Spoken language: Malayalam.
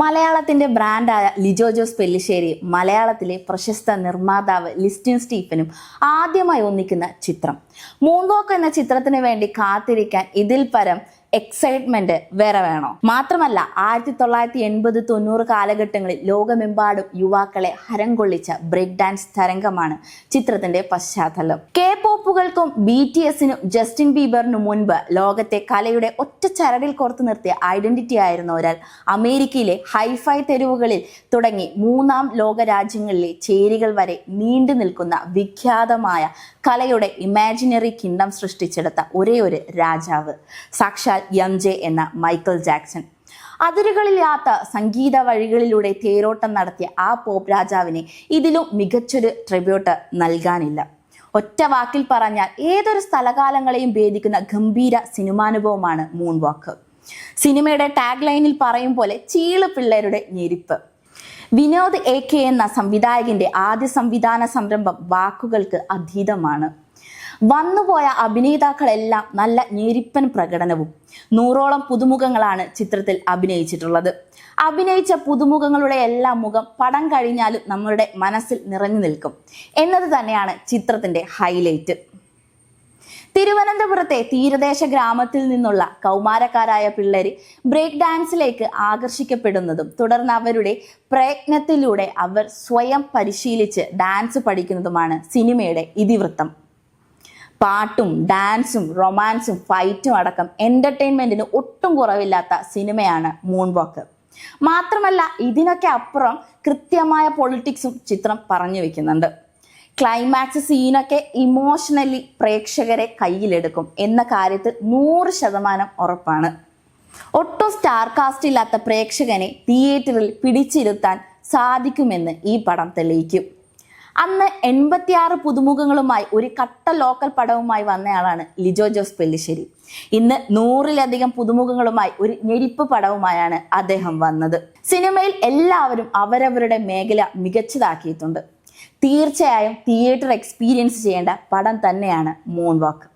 മലയാളത്തിന്റെ ബ്രാൻഡായ ലിജോ ജോസ് പെല്ലിശ്ശേരി മലയാളത്തിലെ പ്രശസ്ത നിർമ്മാതാവ് ലിസ്റ്റിൻ സ്റ്റീഫനും ആദ്യമായി ഒന്നിക്കുന്ന ചിത്രം. മൂൺവോക്ക് എന്ന ചിത്രത്തിന് വേണ്ടി കാത്തിരിക്കാൻ ഇതിൽ പരം എക്സൈറ്റ്മെന്റ് വേറെ വേണോ? മാത്രമല്ല ആയിരത്തി തൊള്ളായിരത്തി എൺപത് തൊണ്ണൂറ് കാലഘട്ടങ്ങളിൽ ലോകമെമ്പാടും യുവാക്കളെ ഹരം കൊള്ളിച്ച ബ്രേക്ക് ഡാൻസ് തരംഗമാണ് ചിത്രത്തിന്റെ പശ്ചാത്തലം. കെ പോപ്പുകൾക്കും ബി ടി എസിനും ജസ്റ്റിൻ ബീബറിനും മുൻപ് ലോകത്തെ കലയുടെ ഒറ്റ ചരടിൽ കോർത്തു നിർത്തിയ ഐഡന്റിറ്റി ആയിരുന്ന ഒരാൾ. അമേരിക്കയിലെ ഹൈഫൈ തെരുവുകളിൽ തുടങ്ങി മൂന്നാം ലോക രാജ്യങ്ങളിലെ ചേരികൾ വരെ നീണ്ടു നിൽക്കുന്ന വിഖ്യാതമായ കലയുടെ ഇമാജിനറി കിങ്ഡം സൃഷ്ടിച്ചെടുത്ത ഒരേ ഒരു രാജാവ്. സാക്ഷാൽ എം ജെ എന്ന മൈക്കിൾ ജാക്സൺ അതിരുകളില്ലാത്ത സംഗീത വഴികളിലൂടെ തേരോട്ടം നടത്തിയ ആ പോപ്പ് രാജാവിനെ ഇതിലും മികച്ചൊരു ട്രിബ്യൂട്ട് നൽകാനില്ല. ഒറ്റ വാക്കിൽ പറഞ്ഞാൽ ഏതൊരു സ്ഥലകാലങ്ങളെയും ഭേദിക്കുന്ന ഗംഭീര സിനിമാനുഭവമാണ് മൂൺ വാക്ക് സിനിമയുടെ ടാഗ് ലൈനിൽ പറയും പോലെ ചീൾ പിള്ളേരുടെ ഞെരിപ്പ്. വിനോദ് എ കെ എന്ന സംവിധായകന്റെ ആദ്യ സംവിധാന സംരംഭം വാക്കുകൾക്ക് അതീതമാണ്. വന്നുപോയ അഭിനേതാക്കളെല്ലാം നല്ല ഞെരിപ്പൻ പ്രകടനവും നൂറോളം പുതുമുഖങ്ങളാണ് ചിത്രത്തിൽ അഭിനയിച്ചിട്ടുള്ളത്. അഭിനയിച്ച പുതുമുഖങ്ങളുടെ എല്ലാ മുഖം പടം കഴിഞ്ഞാലും നമ്മളുടെ മനസ്സിൽ നിറഞ്ഞു നിൽക്കും. എന്നത് തന്നെയാണ് ചിത്രത്തിന്റെ ഹൈലൈറ്റ്. തിരുവനന്തപുരത്തെ തീരദേശ ഗ്രാമത്തിൽ നിന്നുള്ള കൗമാരക്കാരായ പിള്ളേര് ബ്രേക്ക് ഡാൻസിലേക്ക് ആകർഷിക്കപ്പെടുന്നതും തുടർന്ന് അവരുടെ പ്രയത്നത്തിലൂടെ അവർ സ്വയം പരിശീലിച്ച് ഡാൻസ് പഠിക്കുന്നതുമാണ് സിനിമയുടെ ഇതിവൃത്തം. പാട്ടും ഡാൻസും റൊമാൻസും ഫൈറ്റും അടക്കം എന്റർടൈൻമെന്റിന് ഒട്ടും കുറവില്ലാത്ത സിനിമയാണ് മൂൺ വാക്ക് മാത്രമല്ല ഇതിനൊക്കെ അപ്പുറം കൃത്യമായ പൊളിറ്റിക്സും ചിത്രം പറഞ്ഞു വെക്കുന്നുണ്ട്. ക്ലൈമാക്സ് സീനൊക്കെ ഇമോഷണലി പ്രേക്ഷകരെ കയ്യിലെടുക്കും എന്ന കാര്യത്തിൽ നൂറ് ശതമാനം ഉറപ്പാണ്. ഒട്ടും സ്റ്റാർ കാസ്റ്റ് ഇല്ലാത്ത പ്രേക്ഷകനെ തിയേറ്ററിൽ പിടിച്ചിരുത്താൻ സാധിക്കുമെന്ന് ഈ പടം തെളിയിക്കും. അന്ന് എൺപത്തിയാറ് പുതുമുഖങ്ങളുമായി ഒരു കട്ട ലോക്കൽ പടവുമായി വന്നയാളാണ് ലിജോ ജോസ് പെല്ലിശ്ശേരി. ഇന്ന് നൂറിലധികം പുതുമുഖങ്ങളുമായി ഒരു ഞെരിപ്പ് പടവുമായാണ് അദ്ദേഹം വന്നത്. സിനിമയിൽ എല്ലാവരും അവരവരുടെ മേഖല മികച്ചതാക്കിയിട്ടുണ്ട്. തീർച്ചയായും തിയേറ്റർ എക്സ്പീരിയൻസ് ചെയ്യേണ്ട പടം തന്നെയാണ് മൂൺ വാക്ക്